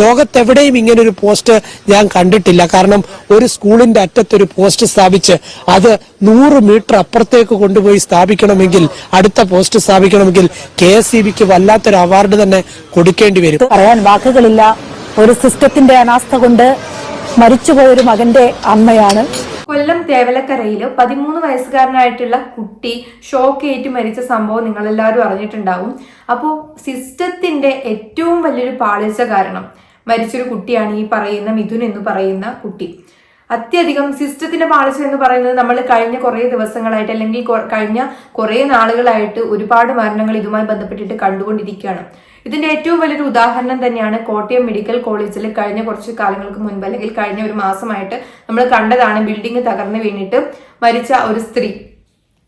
ലോകത്തെവിടെയും ഇങ്ങനെ ഒരു പോസ്റ്റ് ഞാൻ കണ്ടിട്ടില്ല. കാരണം ഒരു സ്കൂളിന്റെ അറ്റത്തൊരു പോസ്റ്റ് സ്ഥാപിച്ച് അത് നൂറ് മീറ്റർ അപ്പുറത്തേക്ക് കൊണ്ടുപോയി സ്ഥാപിക്കണമെങ്കിൽ അടുത്ത പോസ്റ്റ് സ്ഥാപിക്കണമെങ്കിൽ കെ എസ് ഇ ബിക്ക് വല്ലാത്തൊരു അവാർഡ് തന്നെ കൊടുക്കേണ്ടി വരും. പറയാൻ വാക്കുകളില്ല. ഒരു സിസ്റ്റത്തിന്റെ അനാസ്ഥ കൊണ്ട് മരിച്ചുപോയൊരു മകന്റെ അമ്മയാണ് കൊല്ലം തേവലക്കരയിൽ പതിമൂന്ന് വയസ്സുകാരനായിട്ടുള്ള കുട്ടി ഷോക്കേറ്റ് മരിച്ച സംഭവം നിങ്ങളെല്ലാവരും അറിഞ്ഞിട്ടുണ്ടാവും. അപ്പോൾ സിസ്റ്റത്തിന്റെ ഏറ്റവും വലിയൊരു പാളിച്ച കാരണം മരിച്ചൊരു കുട്ടിയാണ് ഈ പറയുന്ന മിഥുൻ എന്ന് പറയുന്ന കുട്ടി. അത്യധികം സിസ്റ്റത്തിന്റെ പാളിച്ച എന്ന് പറയുന്നത് നമ്മൾ കഴിഞ്ഞ കുറേ ദിവസങ്ങളായിട്ട് അല്ലെങ്കിൽ കഴിഞ്ഞ കുറേ നാളുകളായിട്ട് ഒരുപാട് മരണങ്ങൾ ഇതുമായി ബന്ധപ്പെട്ടിട്ട് കണ്ടുകൊണ്ടിരിക്കുകയാണ്. ഇതിന്റെ ഏറ്റവും വലിയൊരു ഉദാഹരണം തന്നെയാണ് കോട്ടയം മെഡിക്കൽ കോളേജിൽ കഴിഞ്ഞ കുറച്ച് കാലങ്ങൾക്ക് മുൻപ് അല്ലെങ്കിൽ കഴിഞ്ഞ ഒരു മാസമായിട്ട് നമ്മൾ കണ്ടതാണ് ബിൽഡിംഗ് തകർന്നു വീണിട്ട് മരിച്ച ഒരു സ്ത്രീ.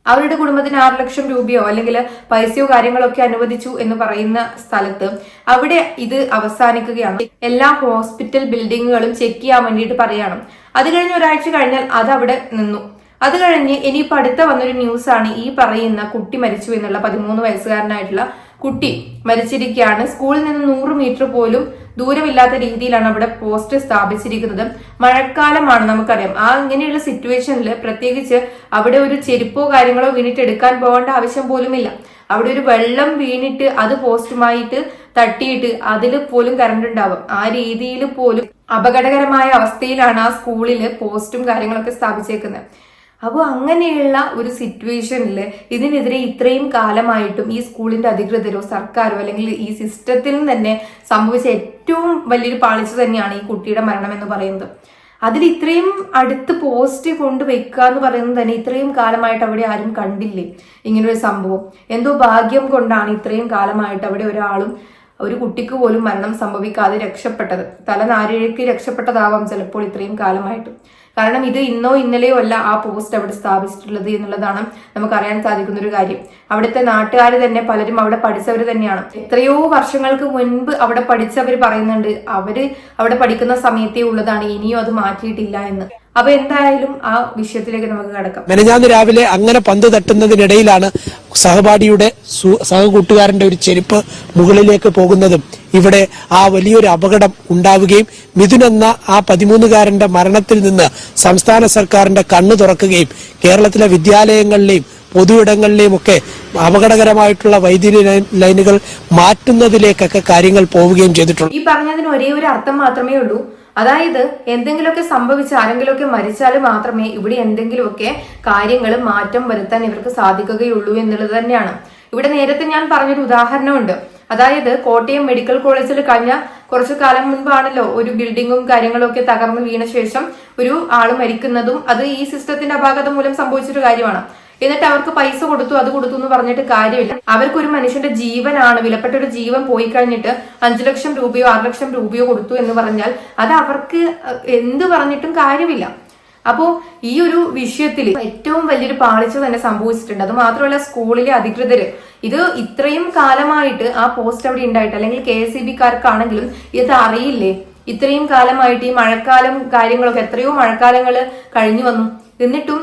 അവരുടെ കുടുംബത്തിന് ആറ് ലക്ഷം രൂപയോ അല്ലെങ്കിൽ പൈസയോ കാര്യങ്ങളൊക്കെ അനുവദിച്ചു എന്ന് പറയുന്ന സ്ഥലത്ത് അവിടെ ഇത് അവസാനിക്കുകയാണ്. എല്ലാ ഹോസ്പിറ്റൽ ബിൽഡിങ്ങുകളും ചെക്ക് ചെയ്യാൻ വേണ്ടിയിട്ട് പറയണം. അത് കഴിഞ്ഞ് ഒരാഴ്ച കഴിഞ്ഞാൽ അത് അവിടെ നിന്നു. അത് കഴിഞ്ഞ് ഇനിയിപ്പോ അടുത്ത വന്നൊരു ന്യൂസാണ് ഈ പറയുന്ന കുട്ടി മരിച്ചു എന്നുള്ള പതിമൂന്ന് വയസ്സുകാരനായിട്ടുള്ള കുട്ടി മരിച്ചിരിക്കുകയാണ്. സ്കൂളിൽ നിന്ന് നൂറ് മീറ്റർ പോലും ദൂരമില്ലാത്ത രീതിയിലാണ് അവിടെ പോസ്റ്റ് സ്ഥാപിച്ചിരിക്കുന്നത്. മഴക്കാലമാണ് നമുക്കറിയാം. ആ ഇങ്ങനെയുള്ള സിറ്റുവേഷനിൽ പ്രത്യേകിച്ച് അവിടെ ഒരു ചെരുപ്പോ കാര്യങ്ങളോ വീണിട്ട് എടുക്കാൻ പോകേണ്ട ആവശ്യം പോലുമില്ല. അവിടെ ഒരു വെള്ളം വീണിട്ട് അത് പോസ്റ്റുമായിട്ട് തട്ടിയിട്ട് അതിൽ പോലും കറണ്ട് ഉണ്ടാവും. ആ രീതിയിൽ പോലും അപകടകരമായ അവസ്ഥയിലാണ് ആ സ്കൂളിൽ പോസ്റ്റും കാര്യങ്ങളൊക്കെ സ്ഥാപിച്ചേക്കുന്നത്. അപ്പോൾ അങ്ങനെയുള്ള ഒരു സിറ്റുവേഷനിൽ ഇതിനെതിരെ ഇത്രയും കാലമായിട്ടും ഈ സ്കൂളിന്റെ അധികൃതരോ സർക്കാരോ അല്ലെങ്കിൽ ഈ സിസ്റ്റത്തിൽ തന്നെ സംഭവിച്ച ഏറ്റവും വലിയൊരു പാളിച്ച തന്നെയാണ് ഈ കുട്ടിയുടെ മരണം എന്ന് പറയുന്നത്. അതിൽ ഇത്രയും അടുത്ത് പോസ്റ്റ് കൊണ്ട് വെക്കുക എന്ന് പറയുന്നത് തന്നെ ഇത്രയും കാലമായിട്ട് അവിടെ ആരും കണ്ടില്ലേ? ഇങ്ങനൊരു സംഭവം. എന്തോ ഭാഗ്യം കൊണ്ടാണ് ഇത്രയും കാലമായിട്ട് അവിടെ ഒരാളും ഒരു കുട്ടിക്ക് പോലും മരണം സംഭവിക്കാതെ രക്ഷപ്പെട്ടത്. തലനാരിഴയ്ക്ക് രക്ഷപ്പെട്ടതാവാം ചിലപ്പോൾ ഇത്രയും കാലമായിട്ട്. കാരണം ഇത് ഇന്നോ ഇന്നലെയോ അല്ല ആ പോസ്റ്റ് അവിടെ സ്ഥാപിച്ചിട്ടുള്ളത് എന്നുള്ളതാണ് നമുക്കറിയാൻ സാധിക്കുന്ന ഒരു കാര്യം. അവിടുത്തെ നാട്ടുകാർ തന്നെ പലരും അവിടെ പഠിച്ചവർ തന്നെയാണ്. എത്രയോ വർഷങ്ങൾക്ക് മുൻപ് അവിടെ പഠിച്ചവർ പറയുന്നുണ്ട് അവർ അവിടെ പഠിക്കുന്ന സമയത്തേ ഉള്ളതാണ് ഇനിയും അത് മാറ്റിയിട്ടില്ല എന്ന്. അപ്പൊ എന്തായാലും ആ വിഷയത്തിലേക്ക് നമുക്ക് കടക്കാം. മെനഞ്ഞാന്ന് രാവിലെ അങ്ങനെ പന്ത് തട്ടുന്നതിനിടയിലാണ് സഹപാഠിയുടെ സഹകൂട്ടുകാരന്റെ ഒരു ചെരുപ്പ് മുകളിലേക്ക് പോകുന്നതും ഇവിടെ ആ വലിയൊരു അപകടം ഉണ്ടാവുകയും മിഥുൻ എന്ന ആ പതിമൂന്നുകാരന്റെ മരണത്തിൽ നിന്ന് സംസ്ഥാന സർക്കാരിന്റെ കണ്ണു തുറക്കുകയും കേരളത്തിലെ വിദ്യാലയങ്ങളിലെയും പൊതുയിടങ്ങളിലെയും ഒക്കെ അപകടകരമായിട്ടുള്ള വൈദ്യുതി ലൈനുകൾ മാറ്റുന്നതിലേക്കൊക്കെ കാര്യങ്ങൾ പോവുകയും ചെയ്തിട്ടുണ്ട്. ഈ പറഞ്ഞതിന് ഒരേ ഒരു അർത്ഥം മാത്രമേ ഉള്ളൂ. അതായത് എന്തെങ്കിലുമൊക്കെ സംഭവിച്ച് ആരെങ്കിലുമൊക്കെ മരിച്ചാൽ മാത്രമേ ഇവിടെ എന്തെങ്കിലുമൊക്കെ കാര്യങ്ങൾ മാറ്റം വരുത്താൻ ഇവർക്ക് സാധിക്കുകയുള്ളൂ എന്നുള്ളത് തന്നെയാണ്. ഇവിടെ നേരത്തെ ഞാൻ പറഞ്ഞൊരു ഉദാഹരണമുണ്ട്. അതായത് കോട്ടയം മെഡിക്കൽ കോളേജിൽ കഴിഞ്ഞ കുറച്ചു കാലം മുൻപാണല്ലോ ഒരു ബിൽഡിങ്ങും കാര്യങ്ങളൊക്കെ തകർന്നു വീണ ശേഷം ഒരു ആൾ മരിക്കുന്നതും അത് ഈ സിസ്റ്റത്തിന്റെ അപാകത മൂലം സംഭവിച്ചൊരു കാര്യമാണ്. എന്നിട്ട് അവർക്ക് പൈസ കൊടുത്തു അത് കൊടുത്തു എന്ന് പറഞ്ഞിട്ട് കാര്യമില്ല. അവർക്ക് ഒരു മനുഷ്യന്റെ ജീവനാണ് വിലപ്പെട്ട ഒരു ജീവൻ പോയി കഴിഞ്ഞിട്ട് അഞ്ചു ലക്ഷം രൂപയോ ആറ് ലക്ഷം രൂപയോ കൊടുത്തു എന്ന് പറഞ്ഞാൽ അത് അവർക്ക് എന്ത് പറഞ്ഞിട്ടും കാര്യമില്ല. അപ്പോ ഈ ഒരു വിഷയത്തിൽ ഏറ്റവും വലിയൊരു പാളിച്ച തന്നെ സംഭവിച്ചിട്ടുണ്ട്. അത് മാത്രമല്ല സ്കൂളിലെ അധികൃതർ. ഇത് ഇത്രയും കാലമായിട്ട് ആ പോസ്റ്റ് അവിടെ ഉണ്ടായിട്ട് അല്ലെങ്കിൽ കെ എസ് ഇ ഇത് അറിയില്ലേ? ഇത്രയും കാലമായിട്ട് ഈ മഴക്കാലം കാര്യങ്ങളൊക്കെ എത്രയോ മഴക്കാലങ്ങൾ കഴിഞ്ഞു വന്നു. എന്നിട്ടും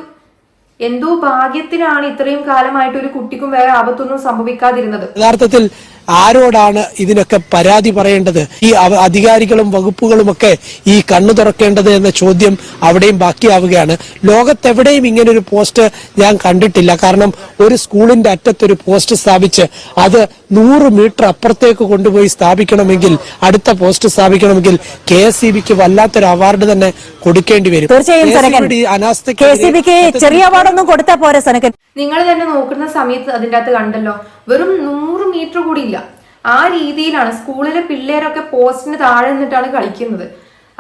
എന്തോ ഭാഗ്യത്തിനാണ് ഇത്രയും കാലമായിട്ട് ഒരു കുട്ടിക്കും വേറെ ആപത്തൊന്നും സംഭവിക്കാതിരുന്നത്. യഥാർത്ഥത്തിൽ ആരോടാണ് ഇതിനൊക്കെ പരാതി പറയേണ്ടത്? ഈ അധികാരികളും വകുപ്പുകളും ഒക്കെ ഈ കണ്ണു തുറക്കേണ്ടത് എന്ന ചോദ്യം അവിടെയും ബാക്കിയാവുകയാണ്. ലോകത്തെവിടെയും ഇങ്ങനെ ഒരു പോസ്റ്റ് ഞാൻ കണ്ടിട്ടില്ല. കാരണം ഒരു സ്കൂളിന്റെ അറ്റത്തൊരു പോസ്റ്റ് സ്ഥാപിച്ച് അത് നൂറ് മീറ്റർ അപ്പുറത്തേക്ക് കൊണ്ടുപോയി സ്ഥാപിക്കണമെങ്കിൽ അടുത്ത പോസ്റ്റ് സ്ഥാപിക്കണമെങ്കിൽ കെ എസ് വല്ലാത്തൊരു അവാർഡ് തന്നെ കൊടുക്കേണ്ടി വരും. തീർച്ചയായും ചെറിയ അവാർഡൊന്നും കൊടുത്താൽ പോരെ സനക്കൻ നിങ്ങൾ തന്നെ നോക്കുന്ന സമയത്ത് അതിന്റെ അകത്ത് കണ്ടല്ലോ വെറും നൂറ് മീറ്റർ കൂടി ഇല്ല. ആ രീതിയിലാണ് സ്കൂളിലെ പിള്ളേരൊക്കെ പോസ്റ്റിന് താഴെ നിന്നിട്ടാണ് കളിക്കുന്നത്.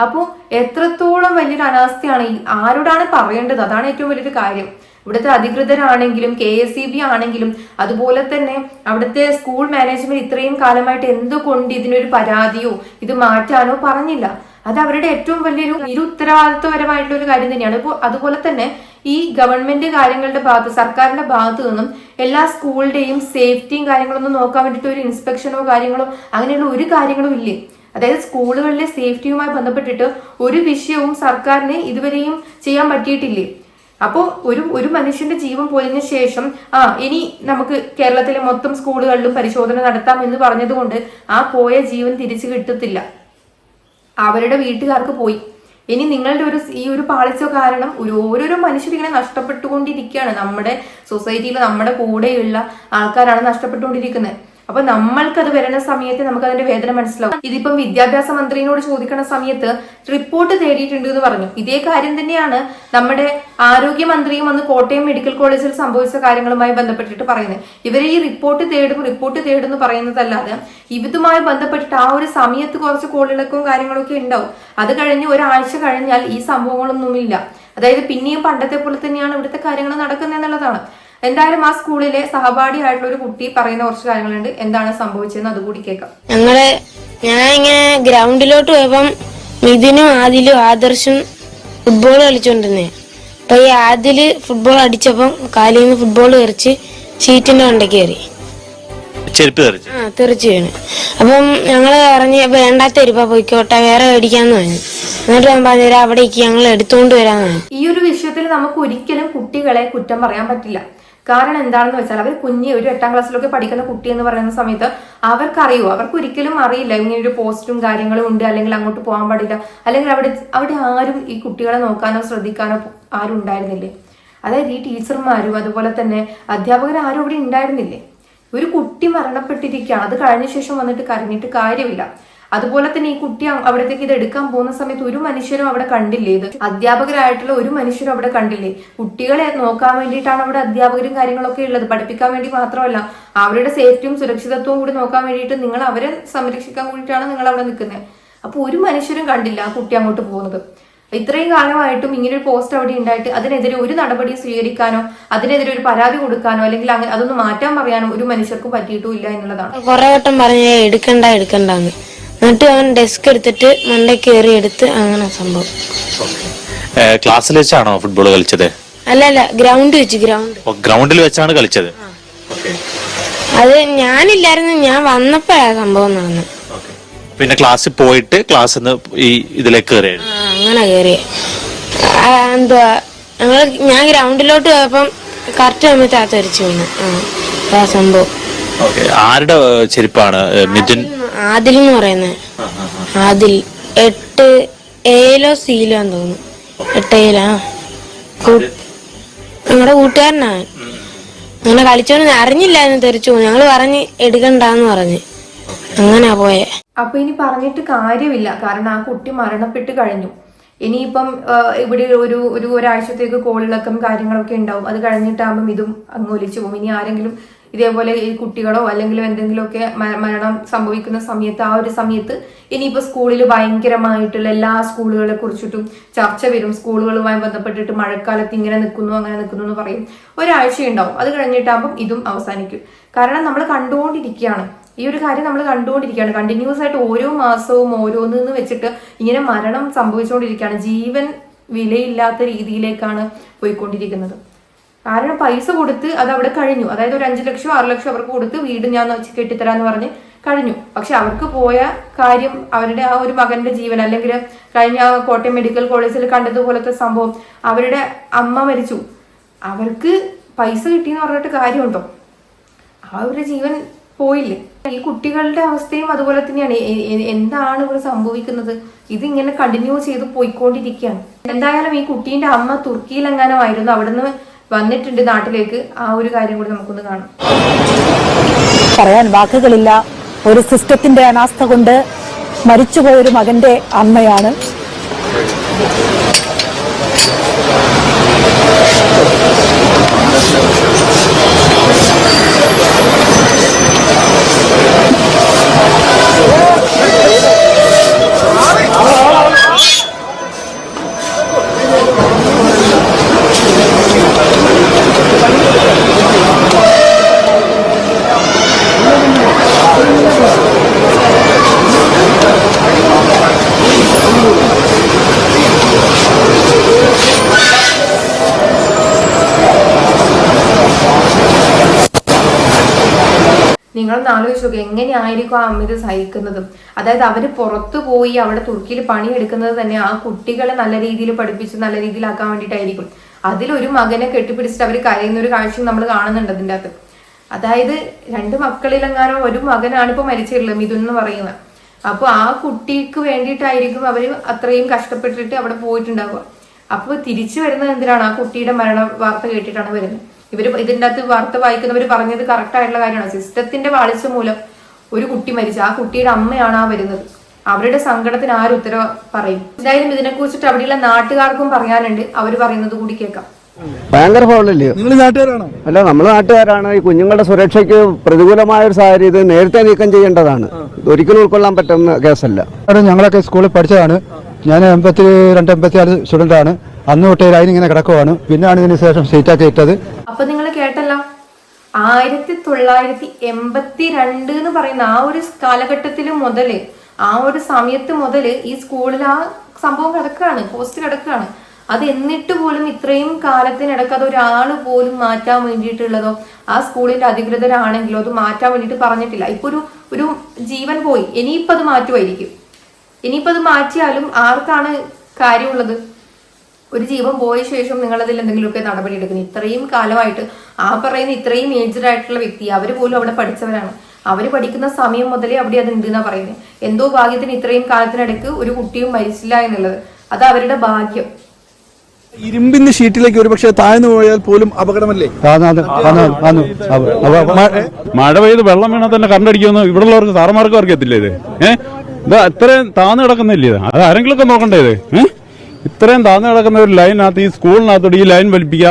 അപ്പോൾ എത്രത്തോളം വലിയൊരു അനാസ്ഥയാണ് ഈ ആരോടാണ് പറയേണ്ടത്? അതാണ് ഏറ്റവും വലിയൊരു കാര്യം. ഇവിടുത്തെ അധികൃതരാണെങ്കിലും കെ എസ് ഇ ബി ആണെങ്കിലും അതുപോലെ തന്നെ അവിടുത്തെ സ്കൂൾ മാനേജ്മെന്റ് ഇത്രയും കാലമായിട്ട് എന്തുകൊണ്ട് ഇതിനൊരു പരാതിയോ ഇത് മാറ്റാനോ പറഞ്ഞില്ല. അത് അവരുടെ ഏറ്റവും വലിയൊരു നിരുത്തരവാദിത്വപരമായിട്ടുള്ള ഒരു കാര്യം തന്നെയാണ്. ഇപ്പോൾ അതുപോലെ തന്നെ ഈ ഗവൺമെന്റ് കാര്യങ്ങളുടെ ഭാഗത്ത് സർക്കാരിന്റെ ഭാഗത്തു നിന്നും എല്ലാ സ്കൂളിന്റെയും സേഫ്റ്റിയും കാര്യങ്ങളൊന്നും നോക്കാൻ വേണ്ടിട്ട് ഒരു ഇൻസ്പെക്ഷനോ കാര്യങ്ങളോ അങ്ങനെയുള്ള ഒരു കാര്യങ്ങളും ഇല്ലേ? അതായത് സ്കൂളുകളിലെ സേഫ്റ്റിയുമായി ബന്ധപ്പെട്ടിട്ട് ഒരു വിഷയവും സർക്കാരിന് ഇതുവരെയും ചെയ്യാൻ പറ്റിയിട്ടില്ലേ? അപ്പോൾ ഒരു ഒരു മനുഷ്യന്റെ ജീവൻ പോയതിന് ശേഷം ആ ഇനി നമുക്ക് കേരളത്തിലെ മൊത്തം സ്കൂളുകളിലും പരിശോധന നടത്താം എന്ന് പറഞ്ഞതുകൊണ്ട് ആ പോയ ജീവൻ തിരിച്ചു കിട്ടത്തില്ല. അവരുടെ വീട്ടുകാർക്ക് പോയി. ഇനി നിങ്ങളുടെ ഒരു ഈ ഒരു പാളിച്ച കാരണം ഒരു ഓരോരോ മനുഷ്യരിങ്ങനെ നഷ്ടപ്പെട്ടുകൊണ്ടിരിക്കുകയാണ്. നമ്മുടെ സൊസൈറ്റിയിൽ നമ്മുടെ കൂടെയുള്ള ആൾക്കാരാണ് നഷ്ടപ്പെട്ടുകൊണ്ടിരിക്കുന്നത്. അപ്പൊ അത് വരുന്ന സമയത്ത് നമുക്ക് അതിന്റെ വേദന മനസ്സിലാവും. ഇതിപ്പം വിദ്യാഭ്യാസ മന്ത്രിയോട് ചോദിക്കുന്ന സമയത്ത് റിപ്പോർട്ട് തേടിയിട്ടുണ്ട് എന്ന് പറഞ്ഞു. ഇതേ കാര്യം തന്നെയാണ് നമ്മുടെ ആരോഗ്യമന്ത്രിയും അന്ന് കോട്ടയം മെഡിക്കൽ കോളേജിൽ സംഭവിച്ച കാര്യങ്ങളുമായി ബന്ധപ്പെട്ടിട്ട് പറയുന്നത്. ഇവരെ ഈ റിപ്പോർട്ട് തേടും റിപ്പോർട്ട് തേടും എന്ന് പറയുന്നതല്ലാതെ ഇതുമായി ബന്ധപ്പെട്ടിട്ട് ആ ഒരു സമയത്ത് കുറച്ച് കോളിളക്കവും കാര്യങ്ങളൊക്കെ ഉണ്ടാവും. അത് കഴിഞ്ഞ് ഒരാഴ്ച കഴിഞ്ഞാൽ ഈ സംഭവങ്ങളൊന്നുമില്ല. അതായത് പിന്നെയും പണ്ടത്തെ പോലെ തന്നെയാണ് ഇവിടുത്തെ കാര്യങ്ങൾ നടക്കുന്നത് എന്നുള്ളതാണ്. എന്തായാലും ആ സ്കൂളിലെ സഹപാഠിയായിട്ടുള്ള ഒരു കുട്ടി പറയുന്ന കുറച്ച് കാര്യങ്ങളുണ്ട്. എന്താണ് സംഭവിച്ചതെന്ന് അതുകൂടി കേൾക്കാം. ഞങ്ങൾ ഞാൻ ഇങ്ങനെ ഗ്രൗണ്ടിലോട്ട് പോയപ്പം മിഥുനും ആദിലും ആദർശും ഫുട്ബോൾ കളിച്ചോണ്ടിരുന്നേ. അപ്പൊ ഈ ആദിൽ ഫുട്ബോൾ അടിച്ചപ്പം കാലിൽ നിന്ന് ഫുട്ബോൾ എറിച്ച് ചീറ്റിന്റെ മണ്ടയ്ക്ക് കയറി ചെരുപ്പ് തെറിച്ചു. ആ തെറിച്ച് വീണ്. അപ്പം ഞങ്ങൾ പറഞ്ഞ് വേണ്ടാത്ത എരിപ്പ പോയിക്കോട്ടെ വേറെ മേടിക്കാന്ന് പറഞ്ഞു. എന്നിട്ട് ഞാൻ പറഞ്ഞു അവിടേക്ക് ഞങ്ങൾ എടുത്തുകൊണ്ട് വരാന്ന് പറഞ്ഞു. ഈ ഒരു വിഷയത്തിൽ നമുക്ക് ഒരിക്കലും കുട്ടികളെ കുറ്റം പറയാൻ പറ്റില്ല. കാരണം എന്താണെന്ന് വെച്ചാൽ അവർ കുഞ്ഞ് ഒരു എട്ടാം ക്ലാസ്സിലൊക്കെ പഠിക്കുന്ന കുട്ടി എന്ന് പറയുന്ന സമയത്ത് അവർക്കറിയോ? അവർക്ക് ഒരിക്കലും അറിയില്ല. ഇങ്ങനെ ഒരു പോസ്റ്റും കാര്യങ്ങളും ഉണ്ട്. അല്ലെങ്കിൽ അങ്ങോട്ട് പോകാൻ പാടില്ല. അല്ലെങ്കിൽ അവിടെ അവിടെ ആരും ഈ കുട്ടികളെ നോക്കാനോ ശ്രദ്ധിക്കാനോ ആരും ഉണ്ടായിരുന്നില്ലേ? അതായത് ഈ ടീച്ചർമാരും അതുപോലെ തന്നെ അധ്യാപകർ ആരും അവിടെ ഉണ്ടായിരുന്നില്ലേ? ഒരു കുട്ടി മരണപ്പെട്ടിരിക്കുകയാണ്. അത് കഴിഞ്ഞ ശേഷം വന്നിട്ട് കരഞ്ഞിട്ട് കാര്യമില്ല. അതുപോലെ തന്നെ ഈ കുട്ടി അവിടത്തേക്ക് ഇത് എടുക്കാൻ പോകുന്ന സമയത്ത് ഒരു മനുഷ്യരും അവിടെ കണ്ടില്ലേ? ഇത് അധ്യാപകരായിട്ടുള്ള ഒരു മനുഷ്യരും അവിടെ കണ്ടില്ലേ? കുട്ടികളെ നോക്കാൻ വേണ്ടിയിട്ടാണ് അവിടെ അധ്യാപകരും കാര്യങ്ങളൊക്കെ ഉള്ളത്. പഠിപ്പിക്കാൻ വേണ്ടി മാത്രമല്ല അവരുടെ സേഫ്റ്റിയും സുരക്ഷിതത്വവും കൂടി നോക്കാൻ വേണ്ടിയിട്ട് നിങ്ങൾ അവരെ സംരക്ഷിക്കാൻ വേണ്ടിയിട്ടാണ് നിങ്ങൾ അവിടെ നിൽക്കുന്നത് അപ്പൊ ഒരു മനുഷ്യരും കണ്ടില്ല ആ കുട്ടി അങ്ങോട്ട് പോകുന്നത്. ഇത്രയും കാലമായിട്ടും ഇങ്ങനെ ഒരു പോസ്റ്റ് അവിടെ ഉണ്ടായിട്ട് അതിനെതിരെ ഒരു നടപടി സ്വീകരിക്കാനോ അതിനെതിരെ ഒരു പരാതി കൊടുക്കാനോ അല്ലെങ്കിൽ അങ്ങനെ അതൊന്ന് മാറ്റാൻ പറയാനോ ഒരു മനുഷ്യർക്ക് പറ്റിയിട്ടും ഇല്ല എന്നുള്ളതാണ്. കുറെ വട്ടം പറഞ്ഞു "ഏയ് എടുക്കണ്ട എടുക്കണ്ടെന്ന്. എന്നിട്ട് അവൻ ഡെസ്ക് എടുത്തിട്ട് മണ്ട കയറി എടുത്ത് അങ്ങനെ സംഭവം. ക്ലാസ്സിൽ വെച്ചാണോ ഫുട്ബോൾ കളിച്ചത്? അല്ല അല്ല ഗ്രൗണ്ട് വെച്ച് ഗ്രൗണ്ട് ഗ്രൗണ്ടിൽ വെച്ചാണ് കളിച്ചത്? അത് ഞാനില്ലായിരുന്നു ഞാൻ വന്നപ്പോഴാ സംഭവം നടന്നത്. പിന്നെ ക്ലാസ്സിൽ പോയിട്ട് ക്ലാസ് ഈ ഇതിലേക്ക് അങ്ങനെ കയറി എന്തുവാ ഞാൻ ഗ്രൗണ്ടിലോട്ട് പോയപ്പം കറക്റ്റ് സമയത്ത് ആ വരച്ചു വീണു. ആ സംഭവം. ആരുടെ ചെരുപ്പാണ്? മിഥുൻ ആദിൽ എന്ന് പറയുന്നത് ആദിൽ. എട്ട് ഏലോ സീലോ എന്ന് തോന്നുന്നു. എട്ട് ഏലാ ഞങ്ങളുടെ കൂട്ടുകാരനാ അങ്ങനെ കളിച്ചോണ്ട് അറിഞ്ഞില്ലായിരുന്നു തെറിച്ചു ഞങ്ങൾ പറഞ്ഞ് എടുക്കണ്ടെന്ന് പറഞ്ഞ്. അങ്ങനാ പോയെ. അപ്പൊ ഇനി പറഞ്ഞിട്ട് കാര്യമില്ല. കാരണം ആ കുട്ടി മരണപ്പെട്ട് കഴിഞ്ഞു. ഇനിയിപ്പം ഇവിടെ ഒരു ഒരു ഒരാഴ്ചത്തേക്ക് കോളിളക്കം കാര്യങ്ങളൊക്കെ ഉണ്ടാവും. അത് കഴിഞ്ഞിട്ടാകുമ്പം ഇതും അങ്ങ് ഒലിച്ചു പോകും. ഇനി ആരെങ്കിലും ഇതേപോലെ ഈ കുട്ടികളോ അല്ലെങ്കിൽ എന്തെങ്കിലുമൊക്കെ മരണം സംഭവിക്കുന്ന സമയത്ത് ആ ഒരു സമയത്ത് ഇനിയിപ്പോൾ സ്കൂളിൽ ഭയങ്കരമായിട്ടുള്ള എല്ലാ സ്കൂളുകളെ കുറിച്ചിട്ടും ചർച്ച വരും. സ്കൂളുകളുമായി ബന്ധപ്പെട്ടിട്ട് മഴക്കാലത്ത് ഇങ്ങനെ നിൽക്കുന്നു അങ്ങനെ നിൽക്കുന്നു എന്ന് പറയും. ഒരാഴ്ച ഉണ്ടാവും അത് കഴിഞ്ഞിട്ടാകുമ്പം ഇതും അവസാനിക്കും. കാരണം നമ്മൾ കണ്ടുകൊണ്ടിരിക്കുകയാണ്. ഈ ഒരു കാര്യം നമ്മൾ കണ്ടുകൊണ്ടിരിക്കുകയാണ്. കണ്ടിന്യൂസ് ആയിട്ട് ഓരോ മാസവും ഓരോന്ന് വെച്ചിട്ട് ഇങ്ങനെ മരണം സംഭവിച്ചുകൊണ്ടിരിക്കുകയാണ്. ജീവൻ വിലയില്ലാത്ത രീതിയിലേക്കാണ് പോയിക്കൊണ്ടിരിക്കുന്നത്. കാരണം പൈസ കൊടുത്ത് അത് അവിടെ കഴിഞ്ഞു. അതായത് ഒരു അഞ്ചു ലക്ഷം ആറ് ലക്ഷം അവർക്ക് കൊടുത്ത് വീട് ഞാൻ കെട്ടിത്തരാന്ന് പറഞ്ഞ് കഴിഞ്ഞു. പക്ഷെ അവർക്ക് പോയ കാര്യം അവരുടെ ആ ഒരു മകന്റെ ജീവൻ അല്ലെങ്കിൽ കഴിഞ്ഞ കോട്ടയം മെഡിക്കൽ കോളേജിൽ കണ്ടതുപോലത്തെ സംഭവം അവരുടെ അമ്മ മരിച്ചു. അവർക്ക് പൈസ കിട്ടിയെന്ന് പറഞ്ഞിട്ട് കാര്യമുണ്ടോ? ഒരു ജീവൻ പോയില്ലേ? ഈ കുട്ടികളുടെ അവസ്ഥയും അതുപോലെ തന്നെയാണ്. എന്താണ് ഇവിടെ സംഭവിക്കുന്നത്? ഇത് ഇങ്ങനെ കണ്ടിന്യൂ ചെയ്ത് പോയിക്കൊണ്ടിരിക്കുകയാണ്. എന്തായാലും ഈ കുട്ടീന്റെ അമ്മ തുർക്കിയിലെങ്ങാനും ആയിരുന്നു. അവിടുന്ന് വന്നിട്ടുണ്ട് നാട്ടിലേക്ക് ആ ഒരു കാര്യം കൂടി നമുക്കൊന്ന് കാണാം. പറയാൻ വാക്കുകളില്ല. ഒരു സിസ്റ്റത്തിന്റെ അനാസ്ഥ കൊണ്ട് മരിച്ചുപോയ ഒരു മകന്റെ അമ്മയാണ്. നിങ്ങളൊന്ന് ആലോചിച്ച് നോക്കുക എങ്ങനെയായിരിക്കും ആ അമ്മ ഇത് സഹിക്കുന്നതും? അതായത് അവർ പുറത്തു പോയി അവിടെ തുർക്കിയിൽ പണിയെടുക്കുന്നത് തന്നെ ആ കുട്ടികളെ നല്ല രീതിയിൽ പഠിപ്പിച്ച് നല്ല രീതിയിലാക്കാൻ വേണ്ടിയിട്ടായിരിക്കും. അതിലൊരു മകനെ കെട്ടിപ്പിടിച്ചിട്ട് അവർ കരയുന്ന ഒരു കാഴ്ചയും നമ്മൾ കാണുന്നുണ്ട് അതിന്റെ അകത്ത്. അതായത് രണ്ട് മക്കളിലെങ്ങാനും ഒരു മകനാണ് ഇപ്പോൾ മരിച്ചിട്ടുള്ളത് മിഥുൻ എന്ന് പറയുന്നത് അപ്പോൾ ആ കുട്ടിക്ക് വേണ്ടിയിട്ടായിരിക്കും അവർ അത്രയും കഷ്ടപ്പെട്ടിട്ട് അവിടെ പോയിട്ടുണ്ടാവുക. അപ്പോൾ തിരിച്ചു വരുന്നത് എന്തിനാണ്? ആ കുട്ടിയുടെ മരണ വാർത്ത കേട്ടിട്ടാണ് വരുന്നത്. ഇവർ ഇതിന്റെ അകത്ത് വാർത്ത വായിക്കുന്നവർ പറഞ്ഞത് കറക്റ്റ് ആയിട്ടുള്ള കാര്യമാണ്. സിസ്റ്റത്തിന്റെ വാളിച്ച മൂലം ഒരു കുട്ടി മരിച്ചു. ആ കുട്ടിയുടെ അമ്മയാണ് ആ വരുന്നത്. അവരുടെ സങ്കടത്തിന് ആരും ഉത്തരവ് പറയും? എന്തായാലും ഇതിനെ കുറിച്ചിട്ട് അവിടെയുള്ള നാട്ടുകാർക്കും പറയാനുണ്ട്. അവർ പറയുന്നത് കൂടി കേൾക്കാം. ഭയങ്കര ഫോളല്ലയോ നിങ്ങൾ നാട്ടുകാരാണോ? അല്ല നമ്മൾ നാട്ടുകാരാണ്. ഈ കുഞ്ഞുങ്ങളുടെ സുരക്ഷയ്ക്ക് പ്രതികൂലമായ ഒരു സാഹചര്യം ഇത് നേരത്തെ നീക്കം ചെയ്യേണ്ടതാണ്. ഒരിക്കലും ഉൾക്കൊള്ളാൻ പറ്റുന്ന കേസല്ല. ഞങ്ങളൊക്കെ സ്കൂളിൽ പഠിച്ചതാണ്. ഞാൻ എൺപത്തി രണ്ട് എൺപത്തി നാല് സ്റ്റുഡന്റ് ആണ്. അന്ന് തൊട്ടേ ലൈൻ ഇങ്ങനെ കിടക്കുവാണ്. പിന്നെയാണ് ഇതിന് ശേഷം സീറ്റാക്കി ഇട്ടത്. അപ്പൊ നിങ്ങൾ കേട്ടല്ലോ. ആയിരത്തി തൊള്ളായിരത്തി എൺപത്തി രണ്ട് എന്ന് പറയുന്ന ആ ഒരു കാലഘട്ടത്തിൽ മുതൽ ആ ഒരു സമയത്ത് മുതൽ ഈ സ്കൂളിൽ ആ സംഭവം കിടക്കുകയാണ് പോസ്റ്റ് കിടക്കുകയാണ്. അത് എന്നിട്ട് പോലും ഇത്രയും കാലത്തിനിടക്ക് അത് ഒരാൾ പോലും മാറ്റാൻ വേണ്ടിയിട്ടുള്ളതോ ആ സ്കൂളിന്റെ അധികൃതരാണെങ്കിലോ അത് മാറ്റാൻ വേണ്ടിയിട്ട് പറഞ്ഞിട്ടില്ല. ഇപ്പൊ ഒരു ഒരു ജീവൻ പോയി. ഇനിയിപ്പത് മാറ്റുമായിരിക്കും. ഇനിയിപ്പത് മാറ്റിയാലും ആർക്കാണ് കാര്യമുള്ളത്? ഒരു ജീവൻ പോയ ശേഷം നിങ്ങൾ അതിൽ എന്തെങ്കിലുമൊക്കെ നടപടി എടുക്കുന്നു. ഇത്രയും കാലമായിട്ട് ആ പറയുന്ന ഇത്രയും ഏജ്ഡ് ആയിട്ടുള്ള വ്യക്തി അവർ പോലും അവിടെ പഠിച്ചവരാണ്. അവർ പഠിക്കുന്ന സമയം മുതലേ അവിടെ അത് ഉണ്ട് എന്നാ പറയുന്നത് എന്തോ ഭാഗ്യത്തിന് ഇത്രയും കാലത്തിനിടയ്ക്ക് ഒരു കുട്ടിയും മരിച്ചില്ല എന്നുള്ളത്. അത് അവരുടെ ഭാഗ്യം. ഇരുമ്പിന്റെ ഷീറ്റിലേക്ക് ഒരുപക്ഷെ താഴ്ന്നു പോയാൽ പോലും അപകടമല്ലേ? മഴ പെയ്ത് വെള്ളം വീണാൽ തന്നെ കറണ്ട് അടിക്കുമെന്ന് ഇവിടെ ഉള്ളവർക്ക് സാറന്മാർക്ക് അറിയത്തില്ലേ ഇത്? ഏഹ് ഇത് അത്രയും താന്ന് കിടക്കുന്നില്ലേ ഇത്? അത് ആരെങ്കിലും ഒക്കെ നോക്കണ്ടേ ഇത്? ഏഹ് ഇത്രയും താന്ന് കിടക്കുന്ന ഒരു ലൈനകത്ത് ഈ സ്കൂളിനകത്തോട് ഈ ലൈൻ വലിപ്പിക്കുക.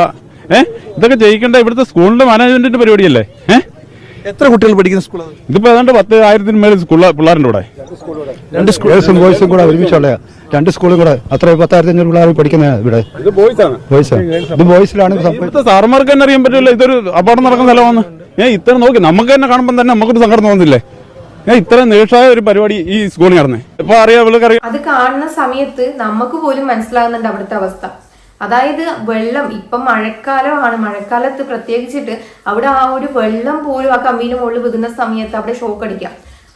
ഏഹ് ഇതൊക്കെ ചെയ്യിക്കേണ്ട ഇവിടുത്തെ സ്കൂളിന്റെ മാനേജ്മെന്റിന്റെ പരിപാടിയല്ലേ? ഏഹ് എത്ര കുട്ടികൾ പഠിക്കുന്ന സ്കൂളാണ് ഇതിപ്പോ ഏതാണ്ട് പത്ത് ആയിരത്തിന് മേലെ സ്കൂൾ പിള്ളേരുടെ കൂടെ. രണ്ട് സ്കൂൾസും ബോയ്സും കൂടെ ഒരുമിച്ചുള്ള രണ്ട് സ്കൂളും കൂടെ. അത്ര പത്തായിരത്തി അഞ്ഞൂറ് പിള്ളേർ പഠിക്കുന്ന ഇവിടെ. ഇത് ബോയ്സാണ്. ഇത് ബോയ്സിലാണ് സാർമാർക്ക് തന്നെ അറിയാൻ പറ്റില്ല. ഇതൊരു അപകടം നടക്കുന്ന സ്ഥലമാണ്. ഏഹ് ഇത്ര നോക്കി. നമുക്ക് തന്നെ കാണുമ്പോൾ തന്നെ നമുക്കൊരു സങ്കടം തോന്നുന്നില്ലേ? ഏ ഇത്ര നിരീക്ഷായ ഒരു പരിപാടി ഈ സ്കൂളിൽ നടന്നേ. ഇപ്പൊ അറിയാം അത് കാണുന്ന സമയത്ത് നമുക്ക് പോലും മനസ്സിലാകുന്നുണ്ട് അവിടുത്തെ അവസ്ഥ. അതായത് വെള്ളം ഇപ്പം മഴക്കാലമാണ്. മഴക്കാലത്ത് പ്രത്യേകിച്ചിട്ട് അവിടെ ആ ഒരു വെള്ളം പോലും ആ കമ്മീന് മുകളിൽ വിടുന്ന സമയത്ത് അവിടെ ഷോക്ക് അടിക്കാം.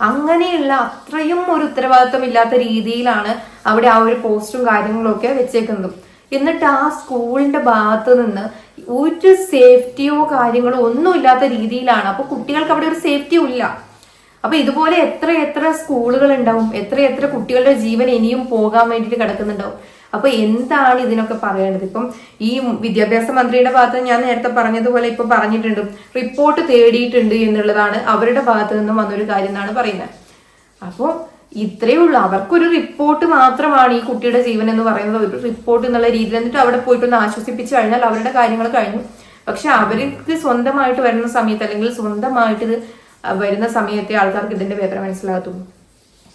അങ്ങനെയുള്ള അത്രയും ഒരു ഉത്തരവാദിത്വം ഇല്ലാത്ത രീതിയിലാണ് അവിടെ ആ ഒരു പോസ്റ്റും കാര്യങ്ങളൊക്കെ വെച്ചേക്കുന്നത്. എന്നിട്ട് ആ സ്കൂളിന്റെ ഭാഗത്ത് നിന്ന് ഒരു സേഫ്റ്റിയോ കാര്യങ്ങളോ ഒന്നും ഇല്ലാത്ത രീതിയിലാണ്. അപ്പൊ കുട്ടികൾക്ക് അവിടെ ഒരു സേഫ്റ്റിയും ഇല്ല. അപ്പൊ ഇതുപോലെ എത്ര എത്ര സ്കൂളുകൾ ഉണ്ടാവും എത്ര എത്ര കുട്ടികളുടെ ജീവൻ ഇനിയും പോകാൻ വേണ്ടിട്ട് കിടക്കുന്നുണ്ടാവും. അപ്പൊ എന്താണ് ഇതിനൊക്കെ പറയേണ്ടത്? ഇപ്പം ഈ വിദ്യാഭ്യാസ മന്ത്രിയുടെ ഭാഗത്ത് ഞാൻ നേരത്തെ പറഞ്ഞതുപോലെ ഇപ്പൊ പറഞ്ഞിട്ടുണ്ട് റിപ്പോർട്ട് തേടിയിട്ടുണ്ട് എന്നുള്ളതാണ് അവരുടെ ഭാഗത്ത് നിന്നും വന്നൊരു കാര്യം എന്നാണ് പറയുന്നത്. അപ്പോൾ ഇത്രയേ ഉള്ളൂ. അവർക്കൊരു റിപ്പോർട്ട് മാത്രമാണ് ഈ കുട്ടിയുടെ ജീവൻ എന്ന് പറയുന്നത്. ഒരു റിപ്പോർട്ട് എന്നുള്ള രീതിയിൽ എന്നിട്ട് അവിടെ പോയിട്ടൊന്ന് ആശ്വസിപ്പിച്ചു കഴിഞ്ഞാൽ അവരുടെ കാര്യങ്ങൾ കഴിഞ്ഞു. പക്ഷെ അവർക്ക് സ്വന്തമായിട്ട് വരുന്ന സമയത്ത് അല്ലെങ്കിൽ സ്വന്തമായിട്ട് ഇത് വരുന്ന സമയത്തെ ആൾക്കാർക്ക് ഇതിന്റെ വേദന മനസ്സിലാകത്തുള്ളൂ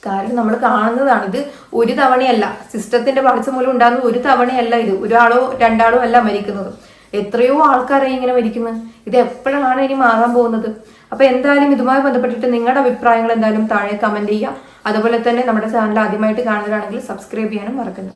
കാരണം നമ്മൾ കാണുന്നതാണ് ഇത് ഒരു തവണയല്ല. സിസ്റ്റത്തിന്റെ വളർച്ച മൂലം ഉണ്ടാകുന്ന ഒരു തവണയല്ല ഇത്. ഒരാളോ രണ്ടാളോ അല്ല മരിക്കുന്നത്. എത്രയോ ആൾക്കാരായി ഇങ്ങനെ മരിക്കുന്നത് ഇത് എപ്പോഴാണ് ഇനി മാറാൻ പോകുന്നത്? അപ്പൊ എന്തായാലും ഇതുമായി ബന്ധപ്പെട്ടിട്ട് നിങ്ങളുടെ അഭിപ്രായങ്ങൾ എന്തായാലും താഴെ കമന്റ് ചെയ്യുക. അതുപോലെ തന്നെ നമ്മുടെ ചാനൽ ആദ്യമായിട്ട് കാണുന്നതാണെങ്കിൽ സബ്സ്ക്രൈബ് ചെയ്യാനും മറക്കരുത്.